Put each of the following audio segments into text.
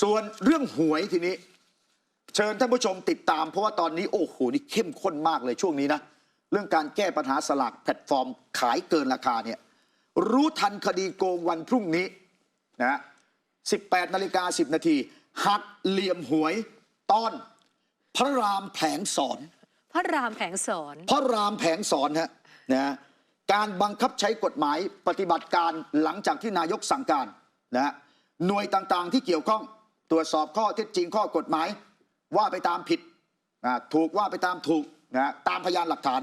ส่วนเรื่องหวยทีนี้ เชิญท่านผู้ชมติดตาม เพราะว่าตอนนี้โอ้โหนี่เข้มข้นมากเลยช่วงนี้นะเรื่องการแก้ปัญหาสลากแพลตฟอร์มขายเกินราคาเนี่ยรู้ทันคดีโกงวันพรุ่งนี้นะ18นาฬิกา10 นาทีหักเหลี่ยมหวยตอน พระรามแผลงสอน พระรามแผงสอน พระรามแผงสอนฮะนะการบังคับใช้กฎหมายปฏิบัติการหลังจากที่นายกสั่งการนะฮะหน่วยต่างๆที่เกี่ยวข้อง ตรวจสอบข้อเท็จจริงข้อกฎหมาย ว่าไปตามผิดนะถูกว่าไปตามถูกนะตามพยานหลักฐาน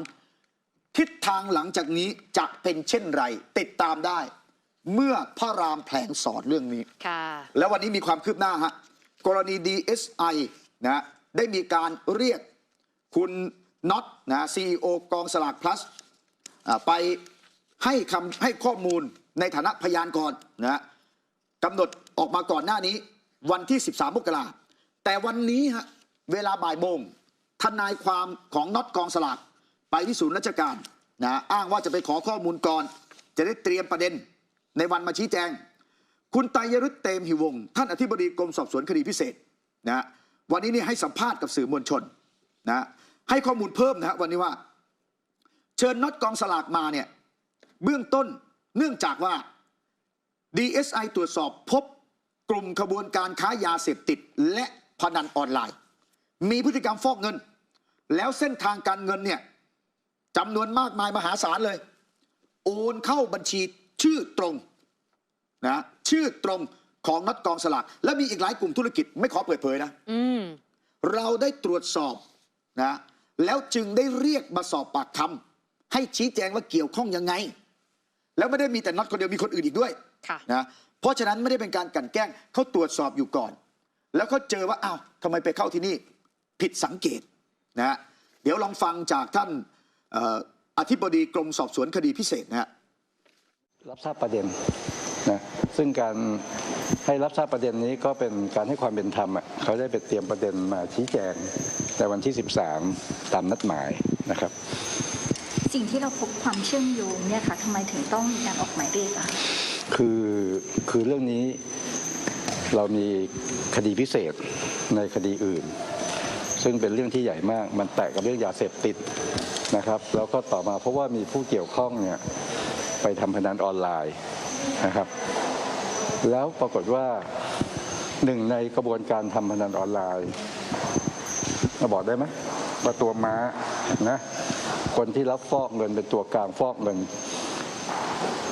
ทิศทางหลังจากนี้จะเป็นเช่นไร ติดตามได้ เมื่อพระรามแผลงสอนเรื่องนี้ค่ะแล้ววันนี้มีความคืบหน้าฮะกรณี DSI นะได้มีการเรียกคุณน็อตนะซีอกองสลากพลัสอ่าไปให้คำให้ข้อมูลในฐานะพยานก่อนนะกำหนดออกมาก่อนหน้านี้ วันที่ 13มกราแต่วันนี้ฮะเวลาบ่ายโมงทนายความของน็อตกองสลากไปที่ศูนย์ราชการนะอ้างว่าจะไปขอข้อมูลก่อน จะได้เตรียมประเด็นในวันมาชี้แจง คุณไตยฤทธิ์เตมหิวง ท่านอธิบดีกรมสอบสวนคดีพิเศษนะวันนี้นี่ให้สัมภาษณ์กับสื่อมวลชนนะให้ข้อมูลเพิ่มนะฮะวันนี้ว่า เชิญน็อตกองสลากมาเนี่ยเบื้องต้นเนื่องจากว่า DSI ตรวจสอบพบ กลุ่มขบวนการค้ายาเสพติดและพนันออนไลน์ มีพฤติกรรมฟอกเงิน แล้วเส้นทางการเงินเนี่ยจำนวนมากมายมหาศาลเลย โอนเข้าบัญชีชื่อตรงนะชื่อตรงของนัดกองสลากและมีอีกหลายกลุ่มธุรกิจไม่ขอเปิดเผยนะอืมเราได้ตรวจสอบนะแล้วจึงได้เรียกมาสอบปากคำให้ชี้แจงว่าเกี่ยวข้องยังไง แล้วไม่ได้มีแต่น็อตคนเดียวมีคนอื่นอีกด้วยค่ะนะ เพราะฉะนั้นไม่ได้เป็นการกลันแกล้งเขาตรวจสอบอยู่ก่อน แล้วเขาเจอว่าอ้าวทำไมไปเข้าที่นี่ผิดสังเกตนะฮะเดี๋ยวลองฟังจากท่านเอ่อธิบดีกรมสอบสวนคดีพิเศษนะฮะรับทราบประเด็นนะซึ่งการให้รับทราบประเด็นนี้ก็เป็นการให้ความเป็นธรรมอะเขาได้ไปเตรียมประเด็นมาชี้แจงในวันที่ 13 ตามนัดหมายนะครับ สิ่งที่เราพบความเชื่อมโยงเนี่ยค่ะทำไมถึงต้องมีการออกหมายเรียกอะคะคือคือเรื่องนี้เรามีคดีพิเศษในคดีอื่น ซึ่งเป็นเรื่องที่ใหญ่มากมันแตะกับเรื่องยาเสพติดนะครับ แล้วก็ต่อมาเพราะว่ามีผู้เกี่ยวข้องเนี่ยไปทำพนันออนไลน์นะครับ แล้วปรากฏว่าหนึ่งในกระบวนการทำพนันออนไลน์มาบอกได้ไหมว่าตัวม้านะ คนที่รับฟอกเงินเป็นตัวกลางฟอกเงิน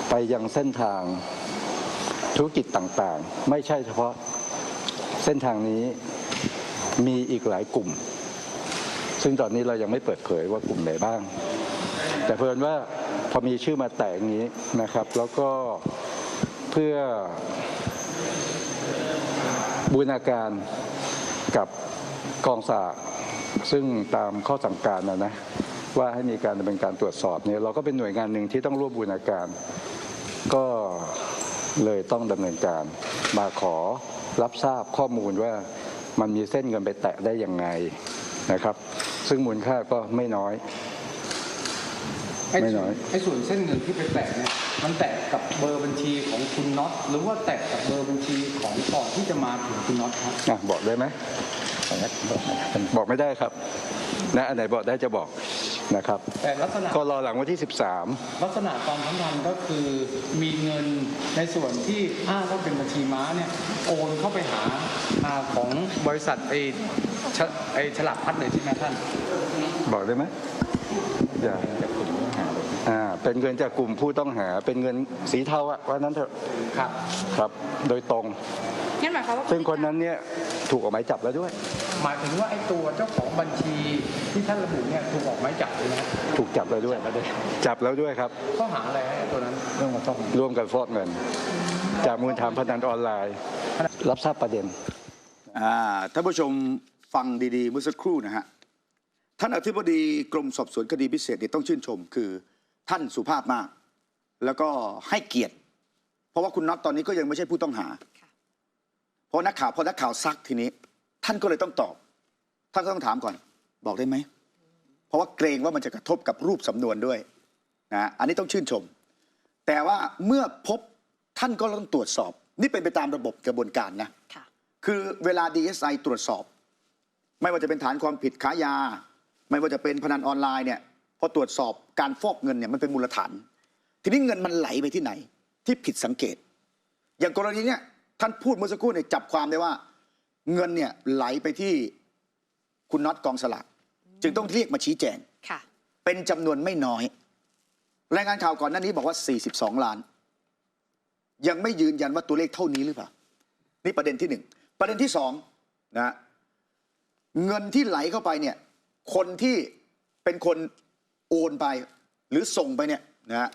ไปยังเส้นทางธุรกิจต่างๆ ไม่ใช่เฉพาะเส้นทางนี้มีอีกหลายกลุ่ม ซึ่งตอนนี้เรายังไม่เปิดเผยว่ากลุ่มไหนบ้าง แต่เพิ่อนว่าพอมีชื่อมาแตกนี้นะครับ แล้วก็เพื่อบูรณาการกับกองสากซึ่งตามข้อสั่งการนะนะ ว่าให้มีการดำเนินการตรวจสอบเนี่ยเราก็เป็นหน่วยงานหนึ่งที่ต้องร่วมบูรณาการ ก็เลยต้องดำเนินการมาขอรับทราบข้อมูลว่ามันมีเส้นเงินไปแตะได้ยังไงนะครับ ซึ่งมูลค่าก็ไม่น้อยไอ้ไม่ส่น้วอยนไอ้ส่วนเส้นเงินที่ไปแตะเนี่ยมันแตะกับเบอร์บัญชีของคุณน็อตหรือว่าแตะกับเบอร์บัญชีของก่อนที่จะมาถึงคุณน็อตครับอะบอกได้ไหมบอกไม่ได้ครับนะอันไหนบอกได้จะบอก นะครับ แต่ลักษณะก็รอหลังวันที่ลักษณะความสัมพันธ์ก็คือมีเงินในส่วนที่อ้างว่าเป็นบัญชีม้าเนี่ยโอนเข้าไปหาอาของบริษัทไอ้ฉะไอ้ฉลากพัดเลยใช่ไหมท่าน13บอกได้ไหมอย่าอ่าเป็นเงินจากกลุ่มผู้ต้องหาเป็นเงินสีเทาอะว่านั้นเถอะครับครับ โดยตรงงั้นหมายความว่าซึ่งคนนั้นเนี่ยถูกออกหมายจับแล้วด้วย หมายถึงว่าไอ้ตัวเจ้าของบัญชีที่ท่านระบุเนี่ยถูกออกหมายจับเลยนะถูกจับแล้วด้วย จับแล้วด้วยครับข้อหาอะไรฮะไอ้ตัวนั้นเรื่องมาต้องร่วมกันฟอกเงิน จากมูลฐานพนันออนไลน์ รับทราบประเด็นอ่าท่านผู้ชมฟังดีๆเมื่อสักครู่นะฮะท่านอธิบดีกรมสอบสวนคดีพิเศษเนี่ยต้องชื่นชม คือท่านสุภาพมาก แล้วก็ให้เกียรติ เพราะว่าคุณน็อตตอนนี้ก็ยังไม่ใช่ผู้ต้องหาค่ะเพราะนักข่าวพอนักข่าวซักทีนี้ ท่านก็เลยต้องตอบ ท่านก็ต้องถามก่อน บอกได้ไหม เพราะว่าเกรงว่ามันจะกระทบกับรูปสำนวนด้วยนะอันนี้ต้องชื่นชม แต่ว่าเมื่อพบท่านก็ต้องตรวจสอบ นี่เป็นไปตามระบบกระบวนการนะค่ะคือเวลา DSI ตรวจสอบ ไม่ว่าจะเป็นฐานความผิดค้ายา ไม่ว่าจะเป็นพนันออนไลน์เนี่ยพอตรวจสอบการฟอกเงินเนี่ยมันเป็นมูลฐาน ทีนี้เงินมันไหลไปที่ไหน ที่ผิดสังเกต อย่างกรณีเนี้ยท่านพูดเมื่อสักครู่เนี่ยจับความได้ว่า เงินเนี่ยไหลไปที่คุณน็อตกองสลากจึงต้องเรียกมาชี้แจงค่ะ เป็นจำนวนไม่น้อย รายงานข่าวก่อนหน้านี้บอกว่า 42 ล้าน ยังไม่ยืนยันว่าตัวเลขเท่านี้หรือเปล่า นี่ประเด็นที่หนึ่งประเด็นที่สองนะเงินที่ไหลเข้าไปเนี่ยคนที่เป็นคนโอนไป หรือส่งไปเนี่ยนะ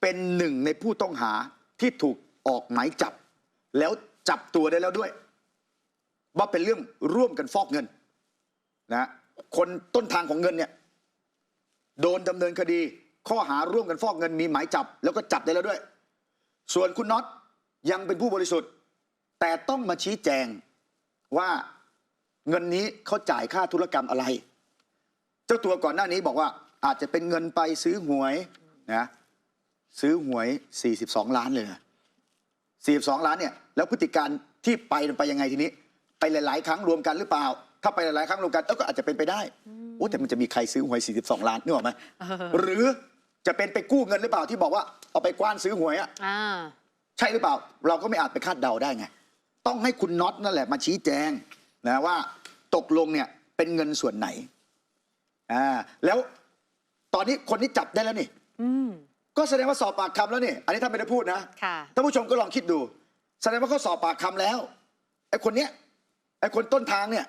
เป็นหนึ่งในผู้ต้องหาที่ถูกออกหมายจับ แล้วจับตัวได้แล้วด้วย ว่าเป็นเรื่องร่วมกันฟอกเงินนะคนต้นทางของเงินเนี่ยโดนดำเนินคดี ข้อหาร่วมกันฟอกเงินมีหมายจับ แล้วก็จับได้แล้วด้วย ส่วนคุณน็อตยังเป็นผู้บริสุทธิ์ แต่ต้องมาชี้แจงว่าเงินนี้เขาจ่ายค่าธุรกรรมอะไร เจ้าตัวก่อนหน้านี้บอกว่าอาจจะเป็นเงินไปซื้อหวยนะซื้อหวย 42 ล้านเลยนะ42 ล้านเนี่ย แล้วพฤติการที่ไปมันไปยังไงทีนี้ ไปหลาย ๆ ครั้งรวมกันหรือเปล่า ถ้าไปหลาย ๆ ครั้งรวมกันเออก็อาจจะเป็นไปได้โอ้แต่มันจะมีใครซื้อหวย 42 ล้านนึกออกไหมเออหรือจะเป็นไปกู้เงินหรือเปล่าที่บอกว่าเอาไปกว้านซื้อหวยอะอ่าใช่หรือเปล่า เราก็ไม่อาจไปคาดเดาได้ไง ต้องให้คุณน็อตนั่นแหละมาชี้แจงนะว่าตกลงเนี่ยเป็นเงินส่วนไหนอ่าแล้วตอนนี้คนที่จับได้แล้วนี่อืมก็แสดงว่าสอบปากคำแล้วนี่อันนี้ท่านไม่ได้พูดนะค่ะท่านผู้ชมก็ลองคิดดู แสดงว่าเขาสอบปากคำแล้วไอ้คนเนี้ยไอ้คนต้นทางเนี่ย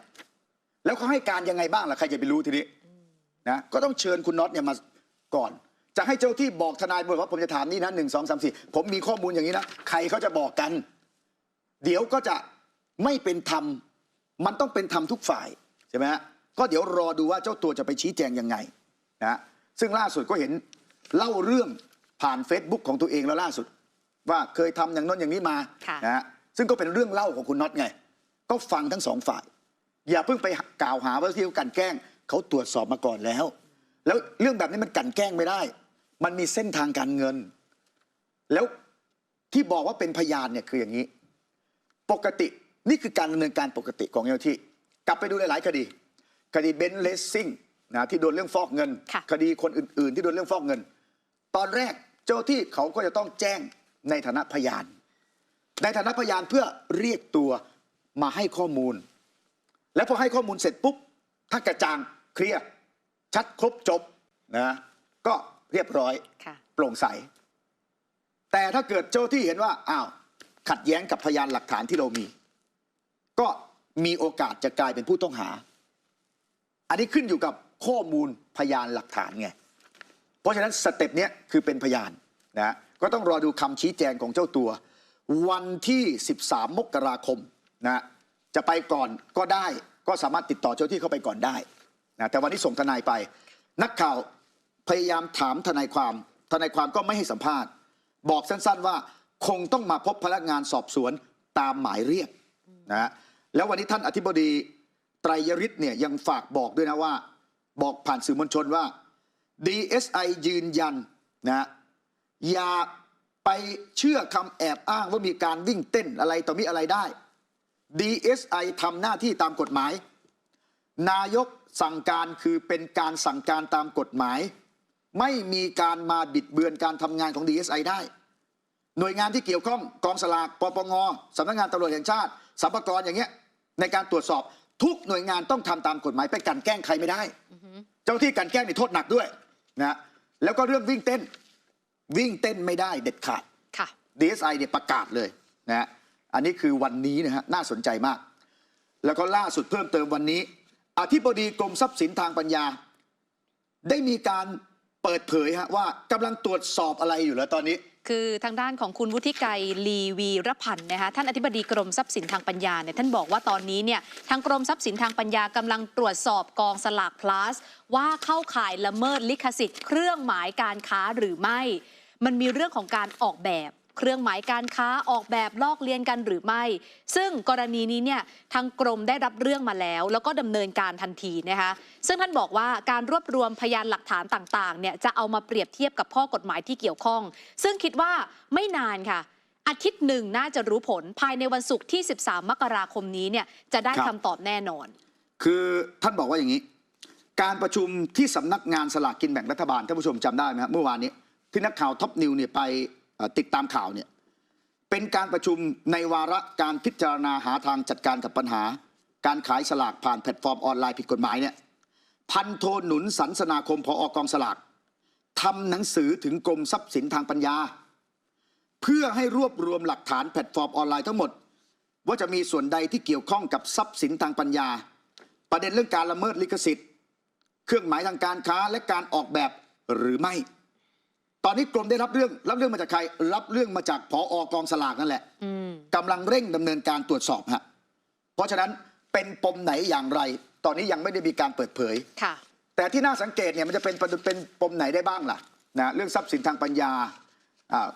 แล้วเขาให้การยังไงบ้างล่ะใครจะไปรู้ทีนี้นะก็ต้องเชิญคุณน็อตเนี่ยมาก่อน จะให้เจ้าที่บอกทนายบอกว่าผมจะถามนี่นะหนึ่งสองสามสี่ผมมีข้อมูลอย่างนี้นะใครเขาจะบอกกัน เดี๋ยวก็จะไม่เป็นธรรมมันต้องเป็นธรรมทุกฝ่ายใช่ไหมฮะก็เดี๋ยวรอดูว่าเจ้าตัวจะไปชี้แจงยังไงนะซึ่งล่าสุดก็เห็นเล่าเรื่องผ่าน Facebook ของตัวเองแล้วล่าสุด ว่าเคยทำอย่างนั้นอย่างนี้มาค่ะนะฮะซึ่งก็เป็นเรื่องเล่าของคุณน็อตไง ก็ฟังทั้งสองฝ่าย อย่าเพิ่งไปกล่าวหาว่าที่เขากลันแกล้งเขาตรวจสอบมาก่อนแล้ว แล้วเรื่องแบบนี้มันกลันแกล้งไม่ได้ มันมีเส้นทางการเงิน แล้วที่บอกว่าเป็นพยานเนี่ยคืออย่างนี้ ปกตินี่คือการดำเนินการปกติของเจ้าหน้าที่ กลับไปดูหลาย ๆ คดี คดีเบนซ์เลสซิ่งนะที่โดนเรื่องฟอกเงินค่ะคดีคนอื่น ๆ ที่โดนเรื่องฟอกเงิน ตอนแรกเจ้าที่เขาก็จะต้องแจ้งในฐานะพยาน ในฐานะพยานเพื่อเรียกตัว มาให้ข้อมูล แล้วพอให้ข้อมูลเสร็จปุ๊บถ้ากระจ่างเคลียร์ชัดครบจบนะก็เรียบร้อยค่ะโปร่งใส แต่ถ้าเกิดเจ้าที่เห็นว่าอ้าวขัดแย้งกับพยานหลักฐานที่เรามี ก็มีโอกาสจะกลายเป็นผู้ต้องหา อันนี้ขึ้นอยู่กับข้อมูลพยานหลักฐานไง เพราะฉะนั้นสเต็ปเนี้ยคือเป็นพยานนะก็ต้องรอดูคำชี้แจงของเจ้าตัว วันที่ 13 มกราคม นะจะไปก่อนก็ได้ก็สามารถติดต่อเจ้าที่เข้าไปก่อนได้นะแต่วันนี้ส่งทนายไป นักข่าวพยายามถามทนายความ ทนายความก็ไม่ให้สัมภาษณ์ บอกสั้นๆว่าคงต้องมาพบพนักงานสอบสวนตามหมายเรียกนะแล้ววันนี้ท่านอธิบดีไตรยฤทธิ์เนี่ยยังฝากบอกด้วยนะว่า บอกผ่านสื่อมวลชนว่า DSI ยืนยันนะอย่าไปเชื่อคำแอบอ้างว่ามีการวิ่งเต้นอะไรต่อมีอะไรได้ DSI ทำหน้าที่ตามกฎหมาย นายกสั่งการคือเป็นการสั่งการตามกฎหมาย ไม่มีการมาบิดเบือนการทำงานของ DSI ได้ หน่วยงานที่เกี่ยวข้องกองสลากปปงสำนักงานตำรวจแห่งชาติสัมภากรอย่างเงี้ยในการตรวจสอบทุกหน่วยงานต้องทำตามกฎหมายไปกลันแกล้งใครไม่ได้ เจ้าที่กลันแกล้งนี่โทษหนักด้วยนะแล้วก็เรื่องวิ่งเต้น วิ่งเต้นไม่ได้เด็ดขาด ค่ะ DSI เนี่ยประกาศเลยนะฮะ อันนี้คือวันนี้นะฮะน่าสนใจมาก แล้วก็ล่าสุดเพิ่มเติมวันนี้ อธิบดีกรมทรัพย์สินทางปัญญา ได้มีการเปิดเผยฮะว่ากำลังตรวจสอบอะไรอยู่แล้วตอนนี้ คือทางด้านของคุณวุฒิไกรลีวีรพันธ์นะคะท่านอธิบดีกรมทรัพย์สินทางปัญญาเนี่ยท่านบอกว่าตอนนี้เนี่ยทางกรมทรัพย์สินทางปัญญากำลังตรวจสอบกองสลากพลัสว่าเข้าข่ายละเมิดลิขสิทธิ์ เครื่องหมายการค้าหรือไม่ มันมีเรื่องของการออกแบบ เครื่องหมายการค้าออกแบบลอกเลียนกันหรือไม่ ซึ่งกรณีนี้เนี่ยทางกรมได้รับเรื่องมาแล้ว แล้วก็ดำเนินการทันทีนะคะซึ่งท่านบอกว่าการรวบรวมพยานหลักฐานต่างๆเนี่ยจะเอามาเปรียบเทียบกับข้อกฎหมายที่เกี่ยวข้อง ซึ่งคิดว่าไม่นานค่ะอาทิตย์หนึ่งน่าจะรู้ผลภายในวันศุกร์ที่ 13 มกราคมนี้เนี่ยจะได้ครับคำตอบแน่นอน คือท่านบอกว่าอย่างนี้ การประชุมที่สำนักงานสลากกินแบ่งรัฐบาลท่านผู้ชมจำได้ไหมครับเมื่อวานนี้ ที่นักข่าวท็อปนิวเนี่ยไปเอ่อ ติดตามข่าวเนี่ยเป็นการประชุมในวาระการพิจารณาหาทางจัดการกับปัญหา การขายสลากผ่านแพลตฟอร์มออนไลน์ผิดกฎหมายเนี่ยพันโทหนุนสันสนาคมพออกองสลากทำหนังสือถึงกรมทรัพย์สินทางปัญญา เพื่อให้รวบรวมหลักฐานแพลตฟอร์มออนไลน์ทั้งหมด ว่าจะมีส่วนใดที่เกี่ยวข้องกับทรัพย์สินทางปัญญา ประเด็นเรื่องการละเมิดลิขสิทธิ์ เครื่องหมายทางการค้าและการออกแบบหรือไม่ ตอนนี้กรมได้รับเรื่องรับเรื่องมาจากใคร รับเรื่องมาจากผออกองสลากนั่นแหละอืมกำลังเร่งดำเนินการตรวจสอบฮะเพราะฉะนั้นเป็นปมไหนอย่างไร ตอนนี้ยังไม่ได้มีการเปิดเผยค่ะ แต่ที่น่าสังเกตเนี่ยมันจะเป็นประเด็นเป็นปมไหนได้บ้างล่ะนะเรื่องทรัพย์สินทางปัญญาอา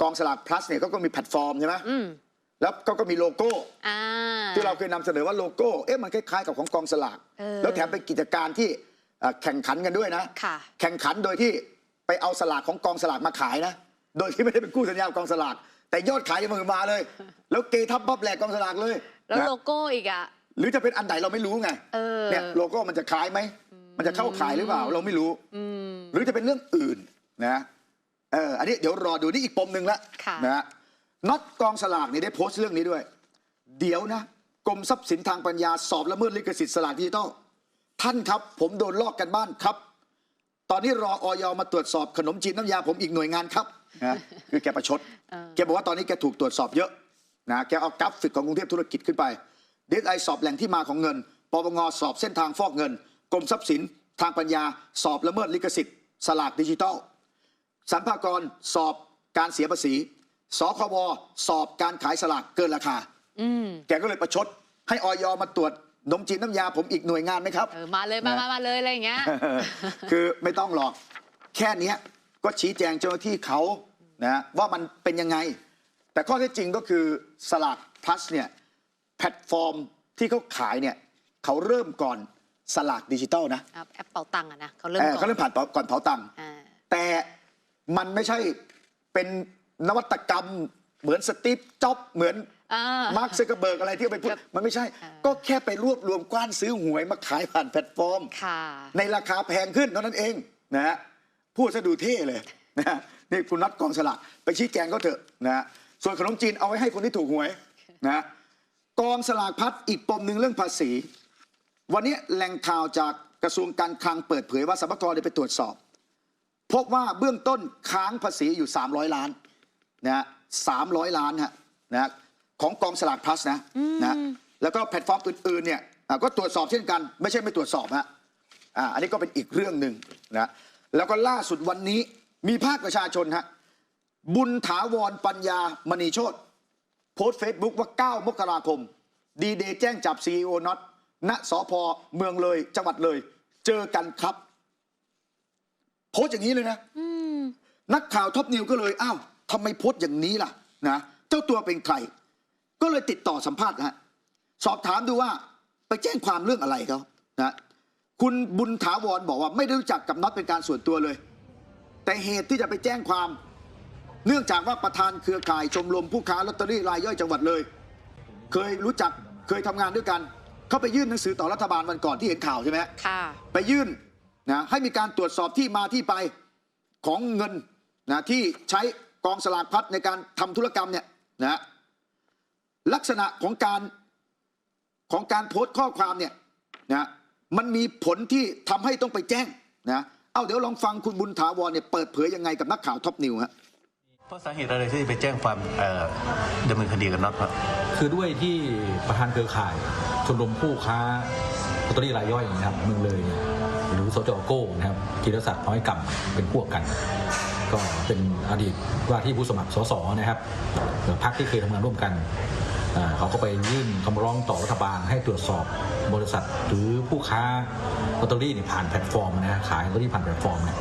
กองสลาก plus เนี่ยก็ก็มีแพลตฟอร์มใช่ไหมอืมแล้วก็ก็มีโลโก้อ่าที่เราเคยนำเสนอว่าโลโก้เอ๊ะมันคล้ายๆกับของกองสลากเออแล้วแถมเป็นกิจการที่เอ่อแข่งขันกันด้วยนะค่ะแข่งขันโดยที่ไป เอาสลากของกองสลากมาขายนะ โดยที่ไม่ได้เป็นคู่สัญญากับกองสลาก แต่ยอดขายยังมือมาเลย แล้วเกทับบับแหลกกองสลากเลยแล้วนะโลโก้อีกอะ หรือจะเป็นอันไหนเราไม่รู้ไงเออ เนี่ยโลโก้มันจะคล้ายไหม มันจะเข้าขายหรือเปล่าเราไม่รู้ อืม หรือจะเป็นเรื่องอื่นนะเอออันนี้เดี๋ยวรอดูนี่อีกปมหนึ่งละค่ะ นะฮะน็อตกองสลากนี่ได้โพสต์เรื่องนี้ด้วย เดี๋ยวนะกรมทรัพย์สินทางปัญญาสอบละเมิดลิขสิทธิ์สลากดิจิตอลท่านครับ ผมโดนลอกกันบ้านครับ ตอนนี้รอออยมาตรวจสอบขนมจีนน้ำยาผมอีกหน่วยงานครับนะคือแกประชดเออแกบอกว่าตอนนี้แกถูกตรวจสอบเยอะนะแกเอากราฟิกของกรุงเทพธุรกิจขึ้นไปดีไอสอบแหล่งที่มาของเงินปปงสอบเส้นทางฟอกเงินกรมทรัพย์สิน ทางปัญญา สอบละเมิดลิขสิทธิ์สลากดิจิตอลสรรพากรสอบการเสียภาษีสคบสอบการขายสลากเกินราคาอืมแกก็เลยประชด ให้ออยมาตรวจ นมจีนน้ำยาผมอีกหน่วยงานไหมครับ เออมาเลยมานะมามาเลยอะไรอย่างเงี้ย คือไม่ต้องหรอก แค่เนี้ยก็ชี้แจงเจ้าหน้าที่เขานะว่ามันเป็นยังไง แต่ข้อเท็จจริงก็คือสลากพลัสเนี่ยแพลตฟอร์มที่เขาขายเนี่ยเขาเริ่มก่อนสลากดิจิตอลนะอะแอปเป่าตังค์อะนะเขาเริ่มเออก่อเขานเริ่มผ่านก่อนเผาตังค์อ่าแต่มันไม่ใช่เป็นนวัตกรรมเหมือนสตีฟจ็อบเหมือน อ่ามาร์คซักเกอร์เบิร์กอะไรที่เอาไปพูดครับมันไม่ใช่ อ่า ก็แค่ไปรวบรวมกว้านซื้อหวยมาขายผ่านแพลตฟอร์ม ค่ะ ในราคาแพงขึ้นเท่านั้นเองนะฮะพูดซะดูเท่เลยนะฮะนี่คุณนัดกองสลากไปชี้แจงก็เถอะนะฮะส่วนขนมจีนเอาไว้ให้คนที่ถูกหวยนะฮะกองสลากพัดอีกปมหนึ่งเรื่องภาษี วันนี้แหล่งข่าวจากกระทรวงการคลังเปิดเผยว่าสรรพากรได้ไปตรวจสอบ พบว่าเบื้องต้นค้างภาษีอยู่ 300 ล้านนะฮะ300ล้านฮะนะฮะ ของกองสลากพลัสนะนะฮะแล้วก็แพลตฟอร์มอื่นๆเนี่ยอะก็ตรวจสอบเช่นกัน ไม่ใช่ไม่ตรวจสอบฮะอ่าอันนี้ก็เป็นอีกเรื่องหนึ่งนะแล้วก็ล่าสุดวันนี้มีภาคประชาชนฮะบุญถาวรปัญญามณีโชตโพสต์เฟซบุ๊กว่า 9 มกราคม ดีเดย์แจ้งจับซีอีโอน็อตณสพเมืองเลย จังหวัดเลย เจอกันครับ โพสต์อย่างนี้เลยนะอืมนักข่าวท็อปนิวก็เลย อ้าวทำไมโพสต์อย่างนี้ล่ะนะเจ้าตัวเป็นใคร ก็เลยติดต่อสัมภาษณ์นะฮะสอบถามดูว่าไปแจ้งความเรื่องอะไรเขานะคุณบุญถาวรบอกว่าไม่ได้รู้จักกับน็อตเป็นการส่วนตัวเลย แต่เหตุที่จะไปแจ้งความ เนื่องจากว่าประธานเครือข่ายชมรมผู้ค้าลอตเตอรี่รายย่อยจังหวัดเลย เคยรู้จักเคยทำงานด้วยกัน เขาไปยื่นหนังสือต่อรัฐบาลวันก่อนที่เห็นข่าวใช่ไหมค่ะไปยื่นนะให้มีการตรวจสอบที่มาที่ไปของเงินนะที่ใช้กองสลากพลัดในการทำธุรกรรมเนี่ยนะ ลักษณะของการของการโพสต์ข้อความเนี่ยนะมันมีผลที่ทำให้ต้องไปแจ้งนะเอาเดี๋ยวลองฟังคุณบุญถาวรเนี่ยเปิดเผยยังไงกับนักข่าวท็อปนิวฮะเพราะสาเหตุอะไรที่ไปแจ้งความเอ่อดำเนินคดีกับน็อตครับคือด้วยที่ประธานเครือข่ายชมรมผู้ค้าลอตเตอรี่รายย่อยนะครับเมืองเลยเนี่ยหรือสจโก้นะครับธีรศักดิ์น้อยกำเป็นพวกกัน ก็เป็นอดีตว่าที่ผู้สมัครสสนะครับพรรคที่เคยทำงานร่วมกันอ่า เขาก็ไปยื่นคำร้องต่อรัฐบาลให้ตรวจสอบบริษัทหรือผู้ค้าลอตเตอรี่นี่ผ่านแพลตฟอร์มนะฮะขายลอตเตอรี่ผ่านแพลตฟอร์มเนี่ย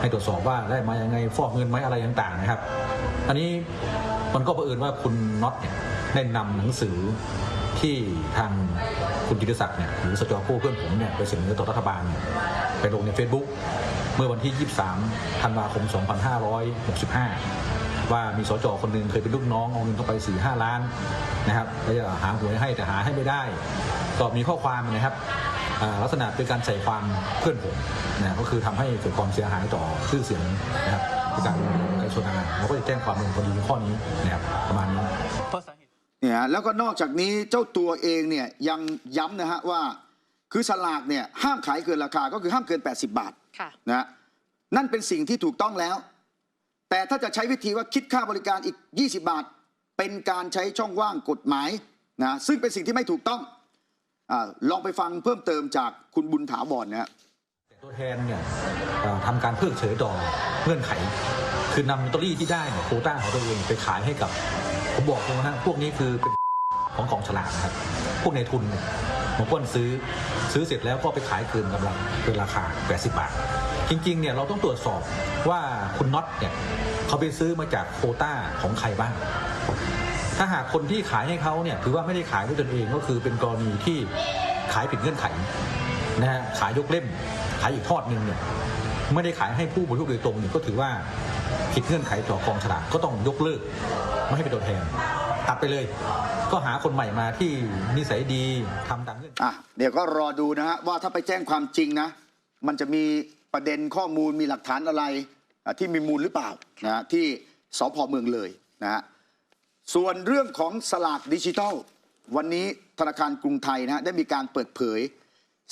ให้ตรวจสอบว่าได้มายังไงฟอกเงินไหมอะไรต่างๆนะครับ อันนี้มันก็เผอิญว่าคุณน็อตเนี่ยได้นำหนังสือที่ทางคุณกิติศักดิ์เนี่ยหรือสจโก้เพื่อนผมเนี่ยไปเสนอต่อรัฐบาลเนี่ยไปลงใน Facebook เมื่อวันที่ 23 ธันวาคม 2565 ว่ามีสจคนหนึ่งเคยเป็นลูกน้องเอาเงินเข้าไป4ี่ห้าล้านนะครับแล้วจะหาหวยให้แต่หาให้ไม่ได้ ก็มีข้อความนะครับอ่าลักษณะเป็นการใส่ความเพื่อนผมนะก็คือทำให้เกิดความเสียหายต่อชื่อเสียงนะครับในการไก่ชนอาเราก็จะแจ้งความดำเนินคดีในข้อนี้นะครับประมาณนี้เนี่ยฮะแล้วก็นอกจากนี้เจ้าตัวเองเนี่ยยังย้ำนะฮะว่า คือสลากเนี่ยห้ามขายเกินราคาก็คือห้ามเกิน 80 บาทค่ะนะฮะนั่นเป็นสิ่งที่ถูกต้องแล้ว แต่ถ้าจะใช้วิธีว่าคิดค่าบริการอีก 20 บาท เป็นการใช้ช่องว่างกฎหมายนะซึ่งเป็นสิ่งที่ไม่ถูกต้องอลองไปฟังเพิ่มเติมจากคุณบุญถาวรนะตัวแทนเนี่ยทำการเพิกเฉยต่อเงื่อนไข คือนำลอตเตอรี่ที่ได้โคต้าของตัวเองไปขายให้กับผมบอกตรงนะฮะพวกนี้คือเป็นของกองฉลากนะครับ พวกในทุนเนี่ยมาป้นซื้อซื้อเสร็จแล้วก็ไปขายเกินกำลังเกินราคา 80 บาท จริงๆเนี่ยเราต้องตรวจสอบว่าคุณน็อตเนี่ยเขาไปซื้อมาจากโคต้าของใครบ้าง ถ้าหากคนที่ขายให้เขาเนี่ยถือว่าไม่ได้ขายด้วยตนเองก็คือเป็นกรณีที่ขายผิดเงื่อนไขนะฮะขายยกเล่ม ขายอีกทอดหนึ่งเนี่ยไม่ได้ขายให้ผู้บริโภคโดยตรงเนี่ยก็ถือว่าผิดเงื่อนไขต่อกองฉลากก็ต้องยกเลิกไม่ให้เป็นตัวแทน ตัดไปเลย ก็หาคนใหม่มาที่นิสัยดีทำตามเงื่อนอะเดี๋ยวก็รอดูนะฮะว่าถ้าไปแจ้งความจริงนะ มันจะมี ประเด็นข้อมูลมีหลักฐานอะไรที่มีมูลหรือเปล่านะที่สพเมืองเลยนะฮะส่วนเรื่องของสลากดิจิทัล วันนี้ธนาคารกรุงไทยนะฮะได้มีการเปิดเผย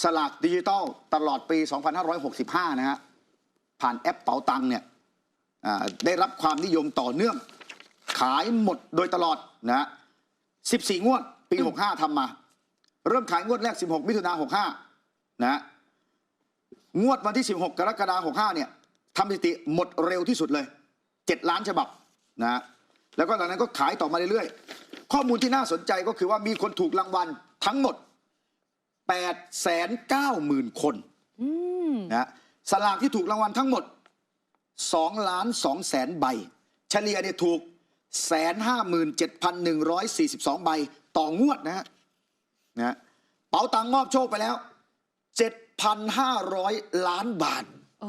สลากดิจิทัลตลอดปี 2565 นะฮะผ่านแอปเป๋าตังเนี่ยอ่าได้รับความนิยมต่อเนื่อง ขายหมดโดยตลอดนะฮะ14 งวดปี 65ทำมา เริ่มขายงวดแรก 16 มิถุนา65 นะฮะ งวดวันที่ 16 กรกฎาคม65เนี่ยทำสถิติหมดเร็วที่สุดเลย 7 ล้านฉบับนะฮะแล้วก็หลังนั้นก็ขายต่อมาเรื่อยๆ ข้อมูลที่น่าสนใจก็คือว่ามีคนถูกรางวัลทั้งหมด 8 9 0 0 0 0 คนอืมนะฮะสลากที่ถูกรางวัลทั้งหมด2ล้าน2แสนใบ เฉลี่ยเนี่ยถูก 157,142 ใบต่องวดนะฮะนะฮะเป๋าตังค์มอบโชคไปแล้ว 7,500 ล้านบาทเอ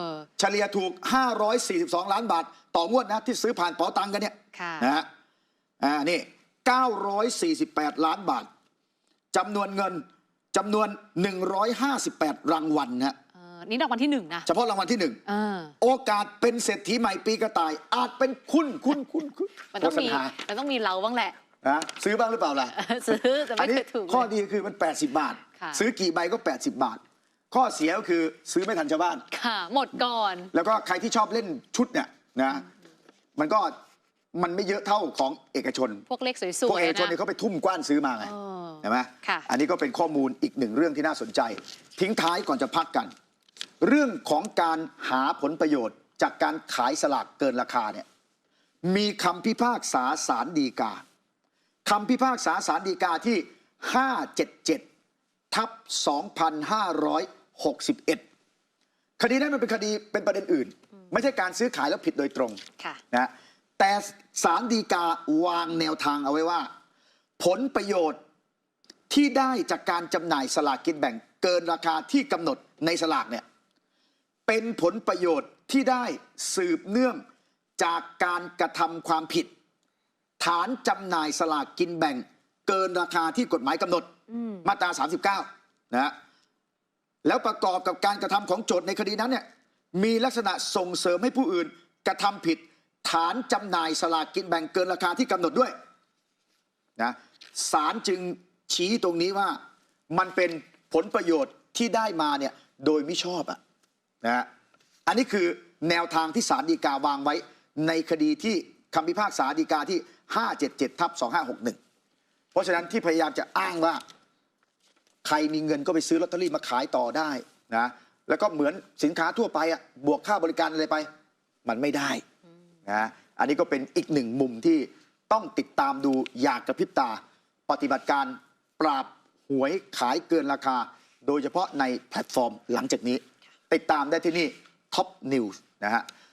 อเฉลี่ยถูก 542 ล้านบาท ต่องวดนะที่ซื้อผ่านเป๋าตังค์กันเนี่ยค่ะนะฮะอ่านี่948 ล้านบาทจำนวนเงินจำนวน 158 รางวัลนะฮะเออนี่รางวัลที่หนึ่งนะ เฉพาะรางวัลที่หนึ่งเออโอกาสเป็นเศรษฐีใหม่ปีกระต่าย อาจเป็นคุณคุณคุณคุณมันต้องมีโฆษณามันต้องมีเราบ้างแหละ นะซื้อบ้างหรือเปล่าล่ะซื้อแต่อัไม่นนี้เคยถูกข้อเลยดีคือมัน 80 บาทค่ะซื้อกี่ใบก็ 80 บาท ข้อเสียก็คือซื้อไม่ทันชาวบ้านค่ะ หมดก่อน แล้วก็ใครที่ชอบเล่นชุดเนี่ยนะมันก็มันไม่เยอะเท่าของเอกชน พวกเลขสวยพวกๆเอกชนนะเนี่ยเขาไปทุ่มกว้านซื้อมาไงเออเห็นไหมค่ะอันนี้ก็เป็นข้อมูลอีกหนึ่งเรื่องที่น่าสนใจ ทิ้งท้ายก่อนจะพักกัน เรื่องของการหาผลประโยชน์ จากการขายสลากเกินราคาเนี่ยมีคำพิพากษาสารดีกา คำพิพากษาสารดีกาที่ 577 ทับ 2561 คดีนั้นมันเป็นคดีเป็นประเด็นอื่น ไม่ใช่การซื้อขายแล้วผิดโดยตรงค่ะนะแต่สารดีกาวางแนวทางเอาไว้ว่า ผลประโยชน์ที่ได้จากการจำหน่ายสลากกินแบ่งเกินราคาที่กำหนดในสลากเนี่ยเป็นผลประโยชน์ที่ได้สืบเนื่องจากการกระทำความผิด ฐานจำหน่ายสลากกินแบ่ง เกินราคาที่กฎหมายกำหนดอืมมาตรา 39 นะฮะแล้วประกอบกับการกระทำของโจทย์ในคดีนั้นเนี่ยมีลักษณะส่งเสริมให้ผู้อื่นกระทำผิด ฐานจำหน่ายสลากกินแบ่งเกินราคาที่กำหนดด้วยนะศาลจึงชี้ตรงนี้ว่ามันเป็นผลประโยชน์ที่ได้มาเนี่ยโดยไม่ชอบอะนะฮะอันนี้คือแนวทางที่ศาลฎีกาวางไว้ในคดีที่คำพิพากษาฎีกาที่ 577ทับ2561 เพราะฉะนั้นที่พยายามจะอ้างว่า ใครมีเงินก็ไปซื้อลอตเตอรี่มาขายต่อได้นะแล้วก็เหมือนสินค้าทั่วไปอะบวกค่าบริการอะไรไป มันไม่ได้นะอันนี้ก็เป็นอีกหนึ่งมุมที่ต้องติดตามดูอยากกระพริบตา ปฏิบัติการปราบหวยขายเกินราคา โดยเฉพาะในแพลตฟอร์มหลังจากนี้ ติดตามได้ที่นี่ Top News นะฮะ